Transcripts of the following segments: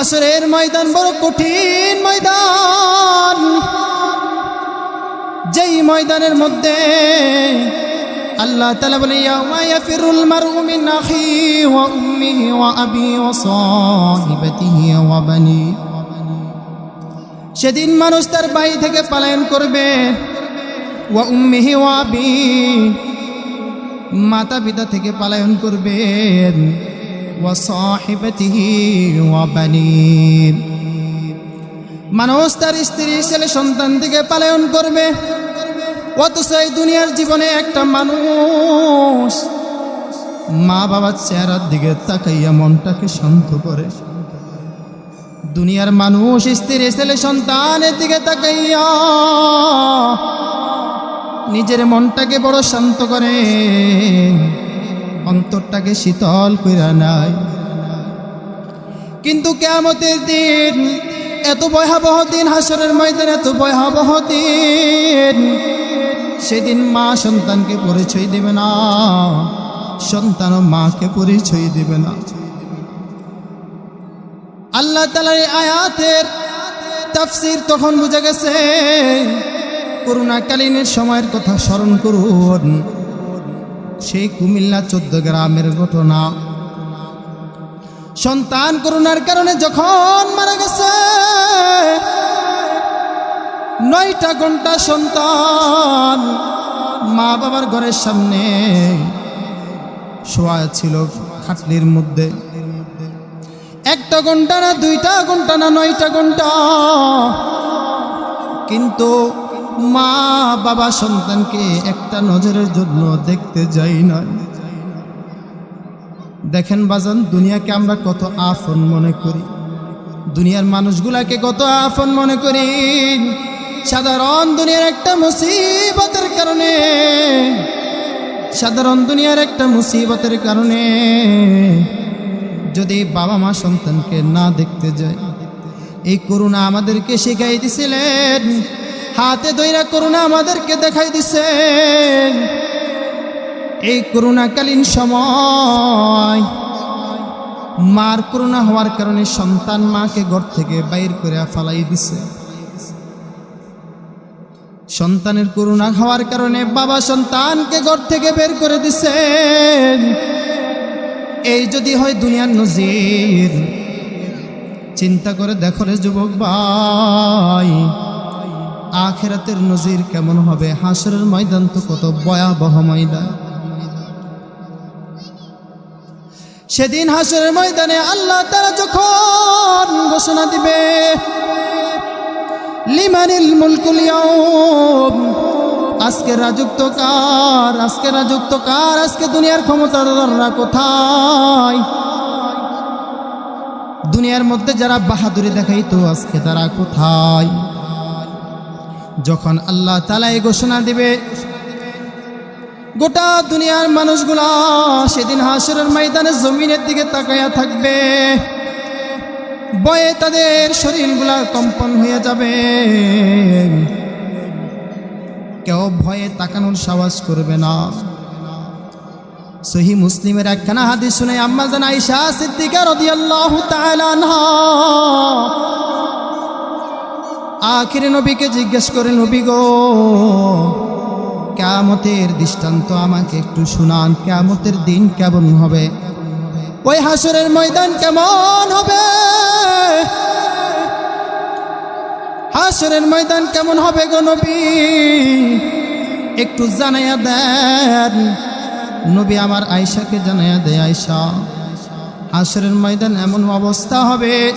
হাসরের ময়দান, বড় কঠিন ময়দান। যেই ময়দানের মধ্যে আল্লাহ তালা বলে, ইয়াউমা ইয়াফিরুল মারউ মিন আখি ওয়া উম্মিহি ওয়া আবি ওয়া সাহিবাতিহি ওয়া বানি সেদিন মানুষ তার বাড়ি থেকে পালায়ন করবে। ওয়া উম্মিহি ওয়া আবি মাতা পিতা থেকে পালায়ন করবেন। মানুষ তার স্ত্রী ছেলে সন্তান থেকে পালায়ন করবে। অথচ এই দুনিয়ার জীবনে একটা মানুষ মা বাবার চেহারার দিকে তাকাইয়া মনটাকে শান্ত করে। দুনিয়ার মানুষ স্ত্রী ছেলে সন্তানের দিকে তাকাইয়া নিজের মনটাকে বড় শান্ত করে। অন্তরটাকে শীতল কইরা নাই। কিন্তু কেমতের দিন, এত ভয়াবহ দিন, হাসরের ময়দান এত ভয়াবহ দিন, সেদিন মা সন্তানকে পরিচয় দেবে না সন্তানও মাকে পরিচয় দেবে না। আল্লাহ তালার আয়াতের তাফসির তখন বুঝে গেছে করোনাকালীনের সময়ের কথা স্মরণ করুন। সেই কুমিল্লা চোদ্দ গ্রামের ঘটনা। সন্তান করোনার কারণে যখন মারা গেছে, নয়টা ঘণ্টা সন্তান মা বাবার ঘরের সামনে শোয়া ছিল খাটলির মধ্যে। একটা ঘণ্টা না দুইটা ঘণ্টা না নয়টা ঘণ্টা, কিন্তু মা বাবা সন্তানকে একটা নজরের জন্য দেখতে যাই না। দেখেন বাজান, দুনিয়াকে আমরা কত আফন মনে করি। দুনিয়ার মানুষগুলাকে কত আফন মনে করি। সাধারণ দুনিয়ার একটা মুসিবতের কারণে, সাধারণ দুনিয়ার একটা মুসিবতের কারণে যদি বাবা মা সন্তানকে না দেখতে যায় এই করুণা আমাদেরকে শিখাই দিছিলেন। হাতে দইরা করুণা আমাদেরকে দেখাই দিছেন। এই করোনাকালীন সময় মার করুণা হওয়ার কারণে সন্তান মাকে ঘর থেকে বাইর করে ফালাই দিছে। সন্তানের করোনা হওয়ার কারণে বাবা সন্তানকে ঘর থেকে বের করে দিছে এই যদি হয় দুনিয়ার নজির। চিন্তা করে দেখো রে যুবক ভাই। আখেরাতের নজির কেমন হবে? হাসরের ময়দান তো কত ভয়াবহ ময়দান। সেদিন হাসরের ময়দানে আল্লাহ তারা যখন ঘোষণা দিবে, লিমানিল মুলকুল আজকে রাজত্ব কার, আজকে রাজত্ব কার, আজকে দুনিয়ার ক্ষমতা ক্ষমতাদাররা কোথায়? দুনিয়ার মধ্যে যারা বাহাদুরি দেখাইতো, আজকে তারা কোথায়? যখন আল্লাহ তালা এই ঘোষণা দিবে, গোটা দুনিয়ার মানুষগুলা সেদিন হাসরের ময়দানে জমিনের দিকে তাকায়া থাকবে। বয়ে তাদের শরীরগুলা কম্পন হয়ে যাবে। কেউ ভয়ে তাকানোর সাহস করবে না। সহি মুসলিমের একখানা হাদিস শুনে আম্মা জান আয়েশা সিদ্দিকা রাদিয়াল্লাহু তাআলা আনহা আখিরে নবীকে জিজ্ঞেস করে, নবী গো কেমতের দৃষ্টান্ত আমাকে একটু শুনান কেমতের দিন কেমন হবে? ওই হাসরের ময়দান কেমন হবে? হাসরের ময়দান কেমন হবে গো নবী? একটু জানাইয়া দেন। নবী আমার আয়সাকে জানাইয়া দেয় আয়সা হাসরের ময়দান এমন অবস্থা হবে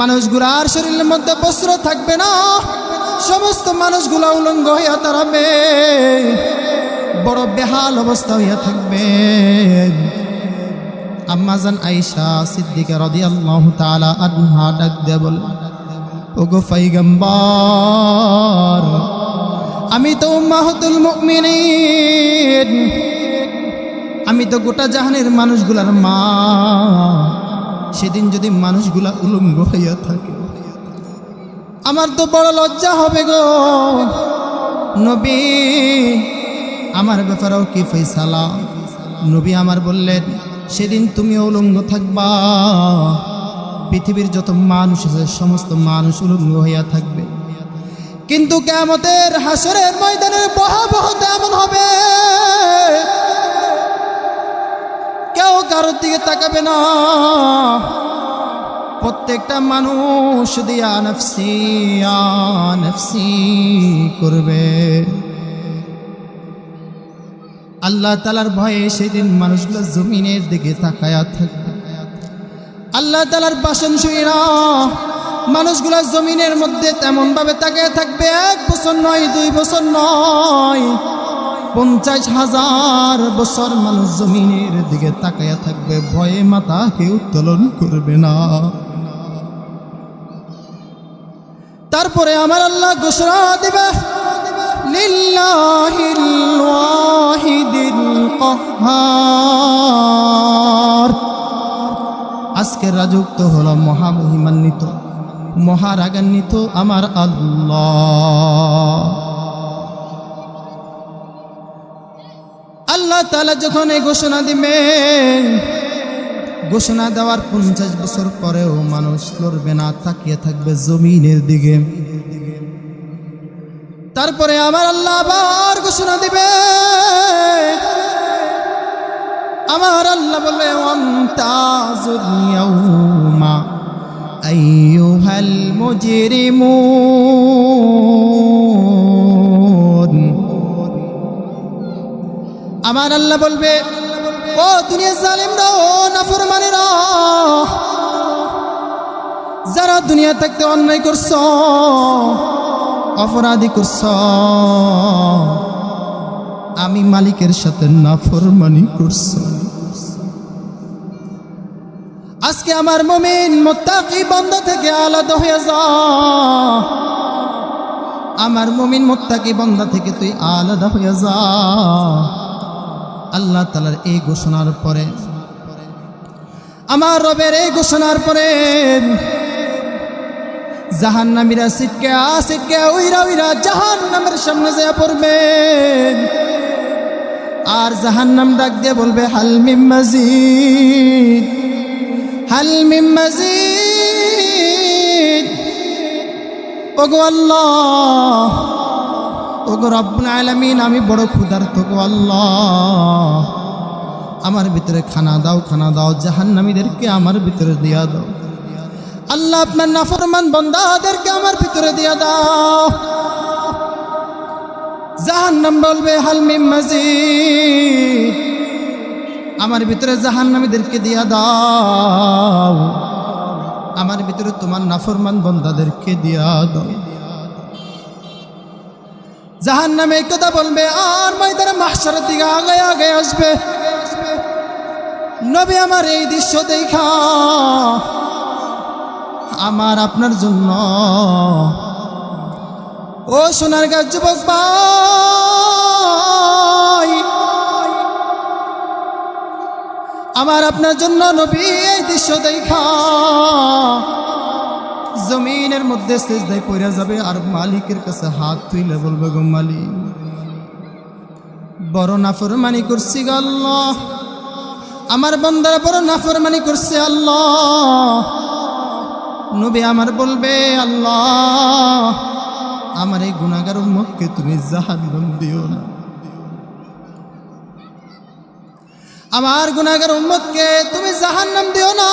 মানুষগুলার শরীরের মধ্যে বস্ত্র থাকবে না। সমস্ত মানুষগুলা উলঙ্গ হইয়া তারাবে বড় বেহাল অবস্থা হইয়া থাকবে। আম্মাজান আইসা সিদ্দিকা রদি আল্লাহ তালা আনহা ডাক দেয়া বল, ওগো ফাইগম্বার আমি তো উম্মাহতুল মুমিনিন। আমি তো গোটা জাহানের মানুষগুলার মা। সেদিন যদি মানুষগুলা উলঙ্গ হইয়া থাকে। আমার তো বড় লজ্জা হবে গো। নবী, আমার ব্যাপারেও কি ফেসালা নবী আমার বললেন, সেদিন তুমি উলঙ্গ থাকবা। পৃথিবীর যত মানুষ আছে, সমস্ত মানুষ উলঙ্গ হইয়া থাকবে। কিন্তু কেমতের হাসরের ময়দানের ভয়াবহ এমন হবে কারোর দিকে তাকাবে না। প্রত্যেকটা মানুষ দিয়া করবে। আল্লাহ তালার ভয়ে সেদিন মানুষগুলো জমিনের দিকে তাকায়া থাকবে। আল্লাহ তালার বাসন শুইরা মানুষগুলো জমিনের মধ্যে তেমন ভাবে তাকিয়ে থাকবে, এক বছর নয়, দুই বছর নয়। পঞ্চাশ হাজার বছর মানুষ জমিনের দিকে তাকায়া থাকবে, ভয়ে মাথা কেউ উত্তোলন করবে না। তারপরে আমার আল্লাহ ঘোষণা দিবে আজকের রাজত্ব হলো মহামহিমান্বিত, মহারাগান্বিত আমার আল্লাহ। আল্লাহ তালা যখন এই ঘোষণা দিবে, ঘোষণা দেওয়ার পঞ্চাশ বছর পরেও মানুষ লড়বে না, তাকিয়ে থাকবে জমিনের দিকে। তারপরে আমার আল্লাহ আবার ঘোষণা দিবে। আমার আল্লাহ বলে আইয়ুহাল মুজরিমুন। আমার আল্লাহ বলবে, ও দুনিয়া জালিমরা ও নাফরমানেরা। যারা দুনিয়া থাকতে অন্যায় করছ, অপরাধী করছ, আমি মালিকের সাথে নাফরমানি করছ। আজকে আমার মমিন মোত্তাকি বন্ধ থেকে আলাদা হয়ে যা। আমার মমিন মোত্তাকি বন্ধ থেকে তুই আলাদা হয়ে যা। আল্লাহ তালার এই ঘোষণার পরে, আমার রবের এই ঘোষণার পরে জাহান নামীরা সিটকে আ সিটকে উইরা উইরা জাহান নামের সামনে যা পড়বে। আর জাহান নাম ডাক দিয়ে বলবে হালমিম মজিদ হালমিম মজিদ। ওগো আল্লাহ ওগো রব্বুল আলামিন, আমি বড় ক্ষুধার্ত গো আল্লাহ। আমার ভিতরে খানা দাও খানা দাও, জাহান্নামীদেরকে আমার ভিতরে দিয়া দাও। আল্লাহ আপনার নাফরমান বন্দাদেরকে আমার ভিতরে দিয়া দাও। জাহান্নাম বলবে হালমিম মাজিদ। আমার ভিতরে জাহান্নামীদেরকে দিয়া দাও। আমার ভিতরে তোমার নাফরমান বন্দাদেরকে দিয়া দাও। জাহান নামে কথা বলবে, আর ময়দানে মাহসারের দিকে আগে আগে আসবে। নবী আমার এই দৃশ্য দেখা, আমার আপনার জন্য। ও সোনার গাছ যুবক আমার আপনার জন্য নবী এই দৃশ্য দেখা। জমিনের মধ্যে সেজদায় পড়ে যাবে আর মালিকের কাছে হাত তুইলে বলবে, গো মালিক, বড় নাফরমানি করছি আল্লাহ। আমার বন্দারা বড় নাফরমানি করছে আল্লাহ। নবী আমার বলবে, আল্লাহ, আমার এই গুণাগার মুখকে তুমি জাহান্নাম দিও না। আমার গুণাগার উম্মতকে তুমি জাহান্নাম দিও না।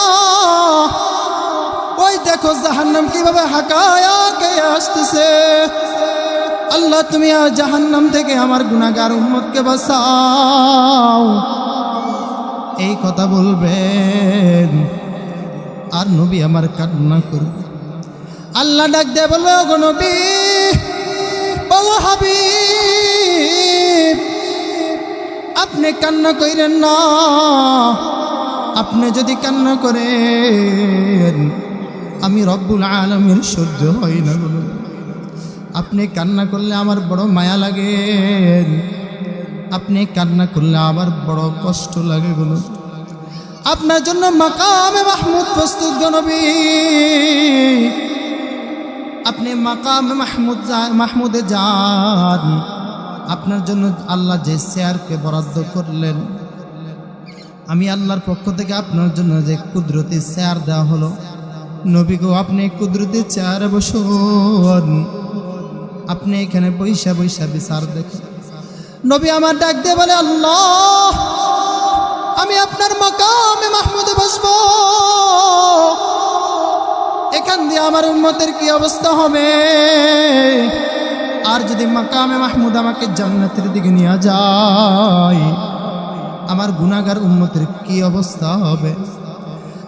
ওই দেখো জাহান্নাম কীভাবে হাকায়া কে আসতেছে। আল্লাহ, তুমি আর জাহান্নাম থেকে আমার গুণাগার উম্মতকে বাঁচাও। এই কথা বলবেন, আর নবী আমার কান্না করবে। আল্লাহ ডাক দিয়ে বলবে, ওগো নবী, ওগো হাবিব, আপনি কান্না কইরেন না। আপনি যদি কান্না করেন আমি রব্বুল আলমীর সহ্য হই না। আপনি কান্না করলে আমার বড় মায়া লাগে। আপনি কান্না করলে আমার বড় কষ্ট লাগে বলো। আপনার জন্য মাকামে মাহমুদ প্রস্তুত গনবী আপনি মাকামে মাহমুদ মাহমুদে যান। আপনার জন্য আল্লাহ যে শেয়ারকে বরাদ্দ করলেন, আমি আল্লাহর পক্ষ থেকে আপনার জন্য যে কুদরতি শেয়ার দেওয়া হলো নবী গো আপনি কুদরতি চার বসুন আপনি এখানে বৈশা বৈশা বিচার দেখেন। নবী আমার ডাক দিয়ে বলে, আল্লাহ, আমি আপনার মকামে মাহমুদে বসবো। এখান দিয়ে আমার উন্মতের কি অবস্থা হবে? আর যদি মাকামে মাহমুদ আমাকে জান্নাতের দিকে নিয়ে যায়, আমার গুনাগার উন্মতের কি অবস্থা হবে?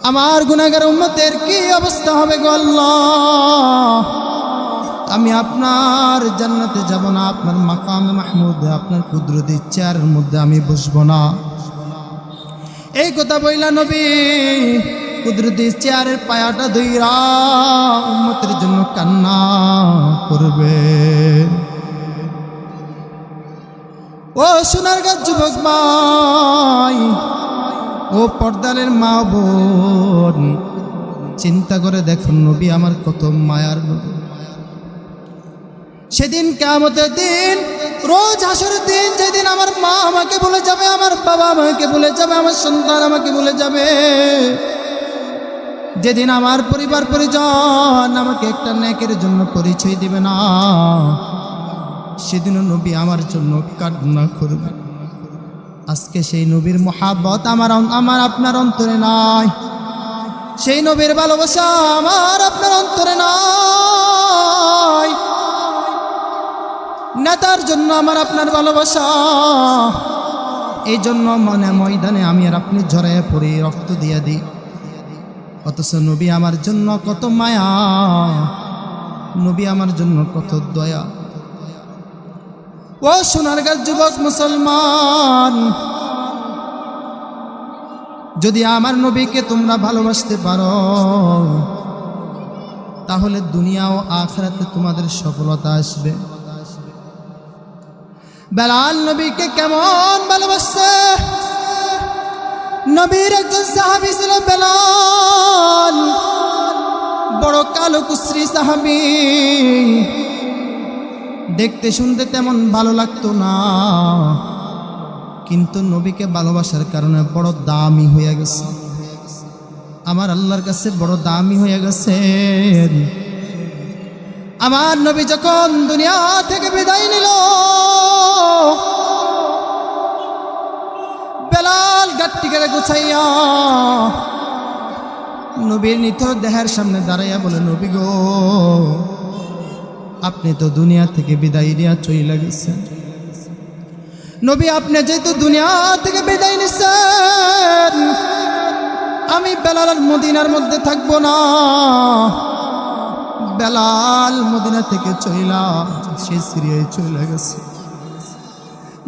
আমার গুনাগার উন্মতের কি অবস্থা হবে গো আল্লাহ? আমি আপনার জান্নাতে যাব না, আপনার মাকামে মাহমুদ, আপনার কুদরতি চেয়ারের মধ্যে আমি বসবো না। এই কথা বইলা নবী, কুদরতি চেয়ারের পায়াটা ধইরা উম্মতের জন্য কান্না করবে। ও সোনার গাছ যুবক মাই ও পর্দালের মা বোন, চিন্তা করে দেখুন নবী আমার কত মায়ার সেদিন কেমতের দিন, রোজ হাসরের দিন যেদিন আমার মা আমাকে বলে যাবে, আমার বাবা আমাকে বলে যাবে, আমার সন্তান আমাকে বলে যাবে, যেদিন আমার পরিবার পরিজন আমাকে একটা ন্যাকের জন্য পরিচয় দিবে না, সেদিনও নবী আমার জন্য কান্না করবে। আজকে সেই নবীর মহাব্বত আমার আমার আপনার অন্তরে নাই। সেই নবীর ভালোবাসা আমার আপনার অন্তরে নাই। নেতার জন্য আমার আপনার ভালোবাসা। এই জন্য মনে ময়দানে আমি আর আপনি ঝরাইয়া পড়ি, রক্ত দিয়ে দিই। অথচ নবী আমার জন্য কত মায়া। নবী আমার জন্য কত দয়া। ও সোনার গাছ যুবক মুসলমান, যদি আমার নবীকে তোমরা ভালোবাসতে পারো, তাহলে দুনিয়া ও আখরাতে তোমাদের সফলতা আসবে। বেলাল নবীকে কেমন ভালোবাসছে? নবীর একজন সাহাবি ছিল বেলাল, বড় কালো কুশ্রী সাহাবি। দেখতে শুনতে তেমন ভালো লাগতো না। কিন্তু নবীকে ভালোবাসার কারণে বড় দামি হয়ে গেছে। আমার আল্লাহর কাছে বড় দামি হয়ে গেছে। আমার নবী যখন দুনিয়া থেকে বিদায় নিল, বেলাল গাট্টিকে গুছাইয়া নবীর নিত দেহের সামনে দাঁড়াইয়া বলে, নবী গো আপনি তো দুনিয়া থেকে বিদায় নিয়ে চইলা গেছেন। নবী, আপনি যেহেতু দুনিয়া থেকে বিদায় নিচ্ছেন আমি বেলাল মদিনার মধ্যে থাকব না। বেলাল মদিনা থেকে চইলা সে সিরিয়ায় চলে গেছে।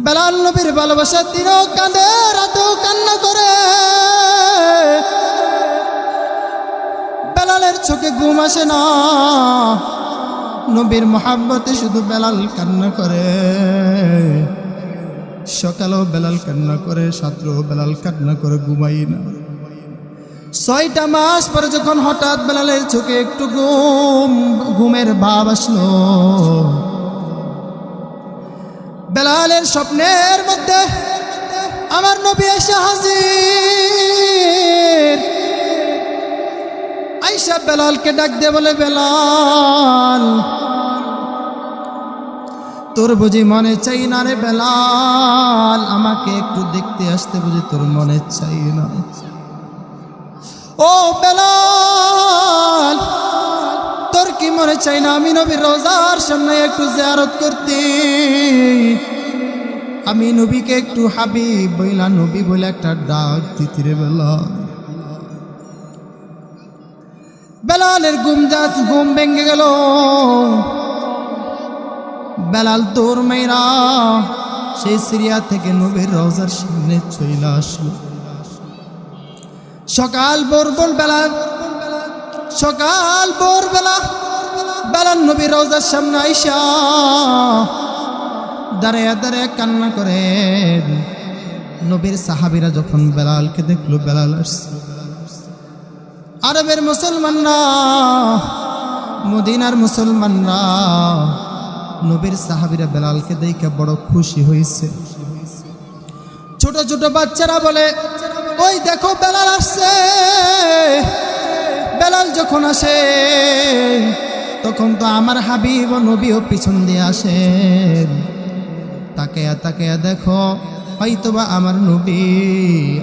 বেলাল নবীর ভালোবাসা তিনও কাঁদে, রাতেও কান্না করে। বেলালের চোখে ঘুম আসে না। নবীর মহাব্বতে শুধু বেলাল কান্না করে। সকালেও বেলাল কান্না করে সাত্রেও বেলাল কান্না করে ঘুমাই না। ছয়টা মাস পরে যখন হঠাৎ বেলালের চোখে একটু ঘুম, ঘুমের ভাব আসলো। বেলালের স্বপ্নের মধ্যে আমার নবী এসে হাজির। আইসা বেলালকে ডাক দিয়ে বলে, বেলাল তোর বুঝি মনে চাই না রে বেলাল? আমাকে একটু দেখতে আসতে বুঝি তোর মনে চাই না। ও বেলাল, তোর কি মনে চাই না? আমি নবীর রোজার সামনে একটু জিয়ারত করতে। আমি নবীকে একটু হাবিব বইলা নবী বলে একটা ডাক দিতি রে বেলাল। বেলালের ঘুম যা ঘুম ভেঙে গেল। বেলাল তোর মেয়েরা, সেই সিরিয়া থেকে নবীর রোজার সামনে চইলা আসলো। সকাল ভোর বেলা, সকাল ভোর বেলা বেলাল নবীর রোজার সামনে আইসা দাঁড়ায় দাঁড়ায় কান্না করে। নবীর সাহাবিরা যখন বেলালকে দেখল, বেলাল আসছে। আরবের মুসলমানরা, মদিনার মুসলমানরা নবীর সাহাবিরা বেলালকে দেখে বড় খুশি হয়েছে। ছোট ছোট বাচ্চারা বলে, ওই দেখো বেলাল আসছে। বেলাল যখন আসে, তখন তো আমার হাবিব নবীও পিছন দিয়ে আসেন তাকে তাকে দেখো, হয়তোবা আমার নবী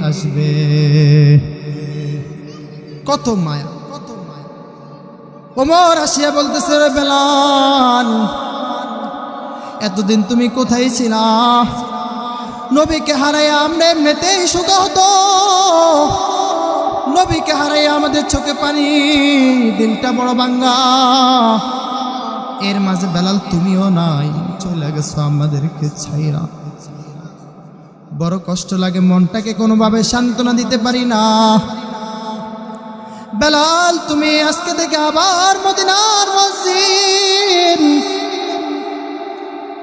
আসবে। কত মায়া কত মায়া। ওমর আসিয়া বলতেছে বেলাল এতদিন তুমি কোথায় ছিলা? নবীকে হারাই আমরা এমনিতেই সুখা হতো। নবীকে হারাই আমাদের চোখে পানি, দিলটা বড় বাঙ্গা এর মাঝে বেলাল তুমিও নাই, চলে গেছো আমাদেরকে ছাইরা। বড় কষ্ট লাগে, মনটাকে কোনোভাবে সান্ত্বনা দিতে পারি না। বেলাল, তুমি আজকে থেকে আবার মদিনার মসজিদ।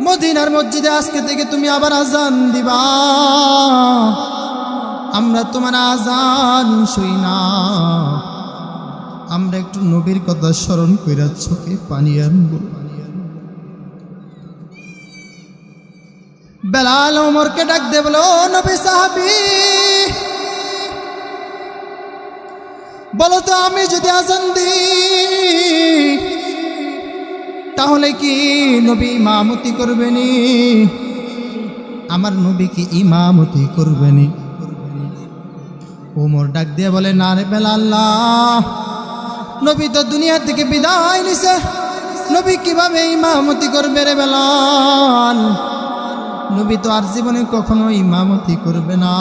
মদিনার মসজিদে আজকে থেকে তুমি আবার আজান দিবা। আমরা তোমার আজান শুই না। আমরা একটু নবীর কথা স্মরণ কইরা চোখে পানি আনব। বেলাল ওমরকে ডাক দে বলো নবী সাহাবি, বলো তো আমি যদি আজান দিই তাহলে কি নবী ইমামতি করবেনি? আমার নবী কি ইমামতি করবেনি? ওমর ডাক দিয়ে বলে, না রে বেলাল্লাহ, নবী তো দুনিয়া থেকে বিদায় নিছে। নবী কীভাবে ইমামতি করবে রে বেলাল? নবী তো আর জীবনে কখনো ইমামতি করবে না।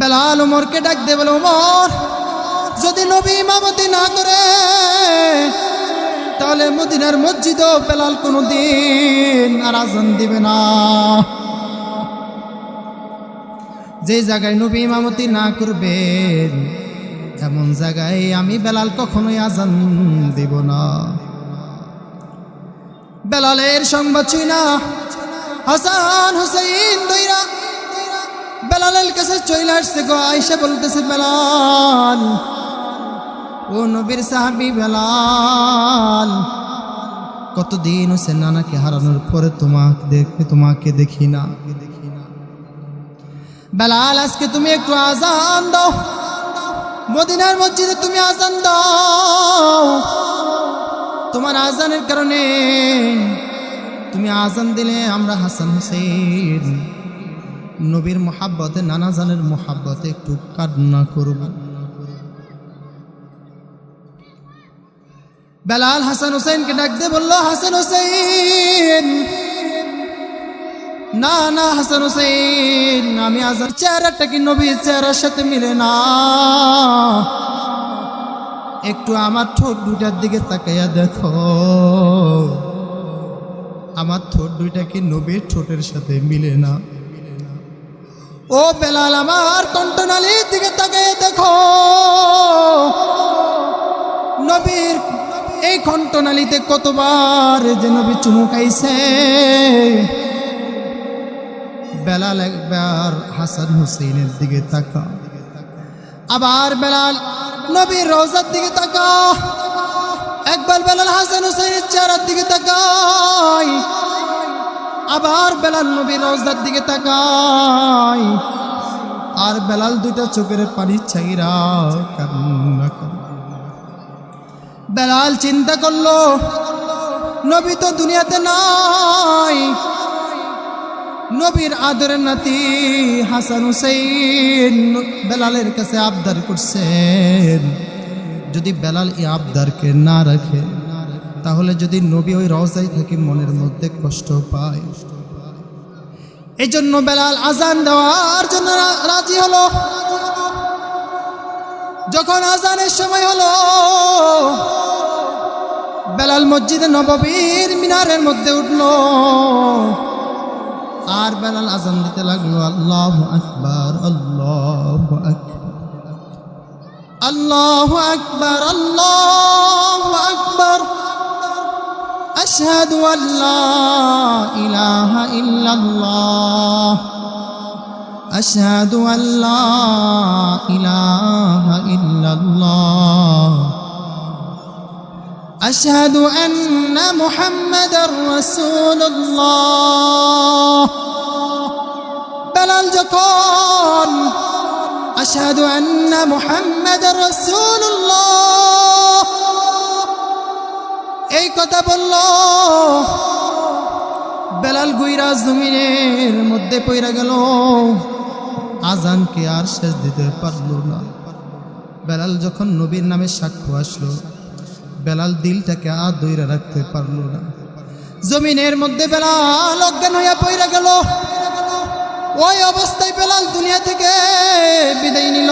বেলাল ওমরকে ডাক দিয়ে বলে ওমর যদি নবী ইমামতি না করে, তাহলে মদিনার মসজিদও বেলাল কোনো দিন আর আজান দিবে না। যে জায়গায় নবী ইমামতি না করবেন এমন জায়গায় আমি বেলাল কখনোই আজান দিব না। বেলালের সংবাদ ছুই না, হাসান হুসাইন দইরা, বেলালের কাছে চলে আসছে গো, আইসা বলতেছে, বেলাল ও নবীর সাহাবি বেলাল, কতদিন হচ্ছে নানাকে হারানোর পরে তোমাকে দেখে, তোমাকে দেখি না। বেলাল, আজকে তুমি একটু আজান দাও। মদিনার মসজিদে তুমি আজান দাও। তোমার আজানের কারণে তুমি আজান দিলে আমরা হাসান হুসেন। নবীর মোহাব্বতে, নানা জানের মোহাব্বতে একটু কান্না করব। বেলাল হাসান হুসেনকে ডাক দিয়ে বলল, হাসান হুসেন, না না, হাসান হুসেন, আমি আজান চেহারাটা কি নবীর চেহারার সাথে মিলে না। একটু আমার ঠোঁট দুইটার দিকে তাকাইয়া দেখো। আমার ঠোঁট দুইটা কি নবীর ঠোঁটের সাথে মিলে না। ও বেলাল, আমার কণ্ঠনালীর দিকে তাকাইয়া দেখো। নবীর এই কণ্ঠনালীতে কতবার যে নবী চুমুকাইছে বেলাল একবার হাসান হুসেনের দিকে তাকা। আবার বেলাল নবীর রোজার দিকে তাকা। একবার বেলাল হাসান হুসেনের চেহারার দিকে তাকাই। আবার বেলাল নবীর রোজার দিকে তাকাই। আর বেলাল দুইটা চোখের পানি ছাইরা কান্না করে। বেলাল চিন্তা করল, নবী তো দুনিয়াতে নাই। নবীর আদরের নাতি হাসান হুসেন বেলালের কাছে আবদার করছেন। যদি বেলাল এই আবদারকে না রাখে, তাহলে যদি নবী ওই রওজায় থাকি মনের মধ্যে কষ্ট পায়। এই জন্য বেলাল আজান দেওয়ার জন্য রাজি হলো। যখন আজানের সময় হলো বেলাল মসজিদে নববীর মিনারের মধ্যে উঠলো আর বেলাল আজান দিতে লাগলো আল্লাহ আকবার আল্লাহ আকবার আল্লাহ আকবার আল্লাহ আকবার أشهد أن لا إله إلا الله أشهد أن لا إله إلا الله أشهد أن محمد رسول الله বেলাল যখন أشهد أن محمد رسول الله এই কথা বলল বেলাল গুইরা জমিনের মধ্যে পইরা গেল আজানকে আর শেষ দিতে পারল না বেলাল যখন নবীর নামে সাক্ষ্য আসলো, বেলাল দিলটাকে আর দইরা রাখতে পারল না। জমিনের মধ্যে বেলাল অজ্ঞান হইয়া পইরা গেল। ওই অবস্থায় বেলাল দুনিয়া থেকে বিদায় নিল।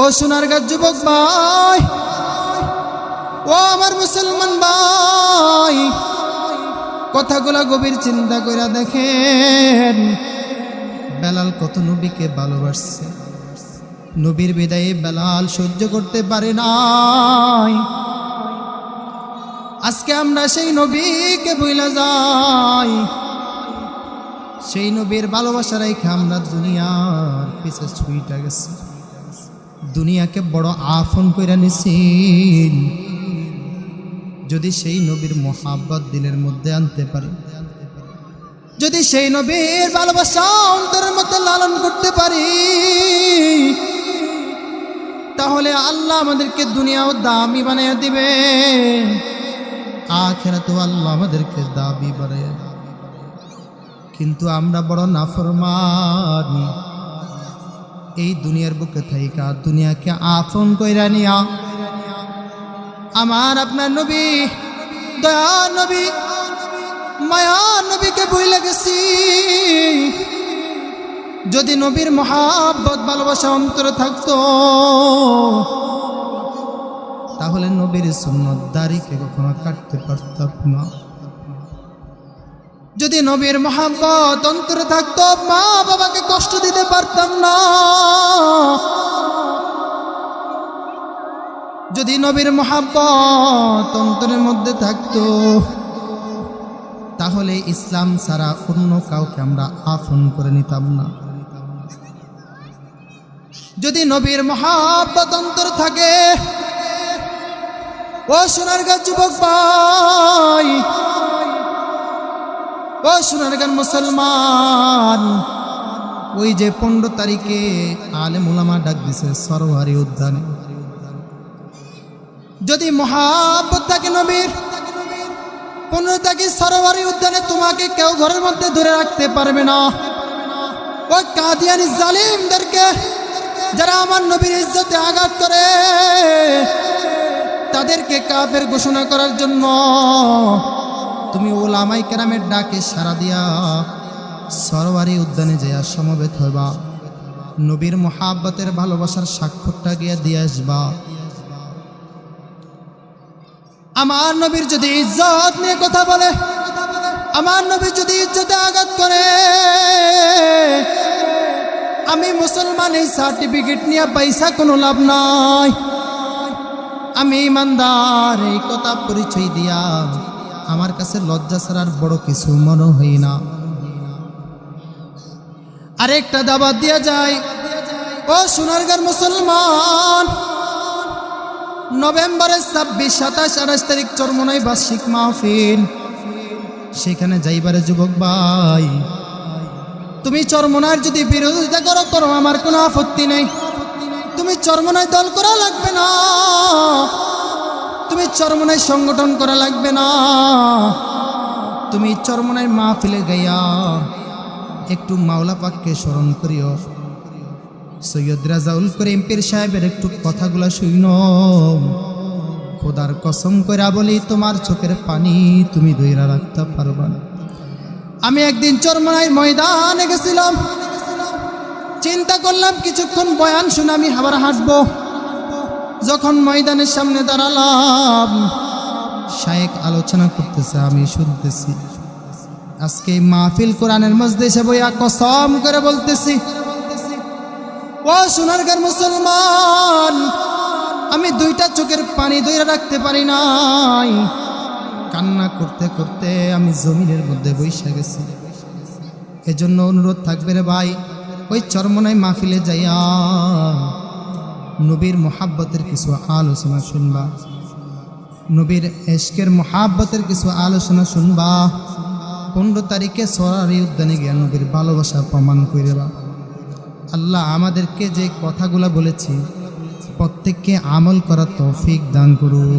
ও সোনার গাছ যুবক ভাই, ও আমার মুসলমান ভাই, কথাগুলা গভীর চিন্তা করে দেখেন। বেলাল কত নবীকে ভালোবাসছে? নবীর বিদায়ে বেলাল সহ্য করতে পারে নাই। আজকে আমরা সেই নবীকে বইলা যাই। সেই নবীর ভালোবাসা রেখে আমরা দুনিয়ার পিছে ছুইটা গেছি। দুনিয়াকে বড় আফন কইরা নিছি। যদি সেই নবীর মোহাব্বত দিলের মধ্যে আনতে পারি যদি সেই নবীর ভালোবাসা অন্তরের মধ্যে লালন করতে পারি, তাহলে আল্লাহ আমাদেরকে দুনিয়াও দামি বানিয়ে দিবে আখেরা তো আল্লাহ আমাদেরকে দাবি দিবে। কিন্তু আমরা বড় নাফরমান, এই দুনিয়ার বুকে থাইকা, দুনিয়াকে আপন কইরা নিয়া, আমার আপনার নবী দয়া নবী মায়া নবীকে বইলে গেছি। যদি নবীর মহাব্বত, ভালোবাসা অন্তরে থাকতো, তাহলে নবীর সুন্নত দাড়িকে কখনো কাটতে পারতাম না। যদি নবীর মহাব্বত অন্তরে থাকতো মা বাবাকে কষ্ট দিতে পারতাম না। যদি নবীর মহাব্বত অন্তরের মধ্যে থাকতো তাহলে ইসলাম ছাড়া অন্য কাউকে আমরা আফন করে নিতাম না। যদি নবীর মহাব্বত অন্তর থাকে, ও সোনার গাছ যুবক ভাই, ও সোনার গান মুসলমান, ওই যে পনেরো তারিখে আলে মুলামা ডাক দিছে সরোহারি উদ্যানে। যদি মহাব্বত থাকে নবীর পনেরো তারিখে সরোয়ারি উদ্যানে তোমাকে কেউ ঘরের মধ্যে ধরে রাখতে পারবে না। ওই কাদিয়ানি জালিমদেরকে যারা আমার নবীর ইজ্জতে আঘাত করে, তাদেরকে কাফের ঘোষণা করার জন্য তুমি ওলামাই কেরামের ডাকে সারা দিয়া সরোয়ারি উদ্যানে যাইয়া সমবেত হইবা। নবীর মোহাব্বতের ভালোবাসার স্বাক্ষরটা গিয়া দিয়ে আসবা। আমার নবীর যদি ইজ্জত নিয়ে কথা বলে, আমার নবী যদি ইজ্জতে আঘাত করে, আমি মুসলমান এই সার্টিফিকেট নিয়ে পয়সা কোনো লাভ নাই। আমি ইমানদার, এই কথা পরিচয় দিয়া আমার কাছে লজ্জা ছাড়ার বড় কিছু মনে হই না। আরেকটা দাবাত দিয়া যায়, ও সোনারগার মুসলমান নভেম্বরের ছাব্বিশ, সাতাশ, আঠাশ তারিখ চরমনাই বার্ষিক মাহফিল। সেখানে যাইবারে যুবক ভাই, তুমি চরমনার যদি বিরোধিতা করো করো, আমার কোনো আপত্তি নেই। তুমি চরমনায় দল করা লাগবে না। তুমি চরমনায় সংগঠন করা লাগবে না। তুমি চরমনায় মাহফিলে গাইয়া একটু মাওলা পাককে স্মরণ করিও। সৈয়দ রাজাউল করিম পীর সাহেবের একটু কথাগুলো শুইন খোদার কসম করে বলি, তোমার চোখের পানি তুমি দইরা রাখতে পারবা না। আমি একদিন চরমনাই ময়দানে গেছিলাম। চিন্তা করলাম, কিছুক্ষণ বয়ান শুনে আমি আবার হাঁটবো। যখন ময়দানের সামনে দাঁড়ালাম, শায়েক আলোচনা করতেছে, আমি শুনতেছি। আজকে মাহফিল কোরআনের মধ্যে বইয়া কসম করে বলতেছি ও সোনারগার মুসলমান, আমি দুইটা চোখের পানি ধরে রাখতে পারি নাই। কান্না করতে করতে আমি জমিনের মধ্যে বৈশা গেছি। এজন্য অনুরোধ থাকবে রে ভাই, ওই চরমনায় মাহফিলে যাইয়া নবীর মোহাব্বতের কিছু আলোচনা শুনবা। নবীর এশকের মোহাব্বতের কিছু আলোচনা শুনবা। পনেরো তারিখে সরারি উদ্যানে গিয়া নবীর ভালোবাসা প্রমাণ করে বা। আল্লাহ আমাদেরকে যে কথাগুলো বলেছি প্রত্যেককে আমল করার তৌফিক দান করুন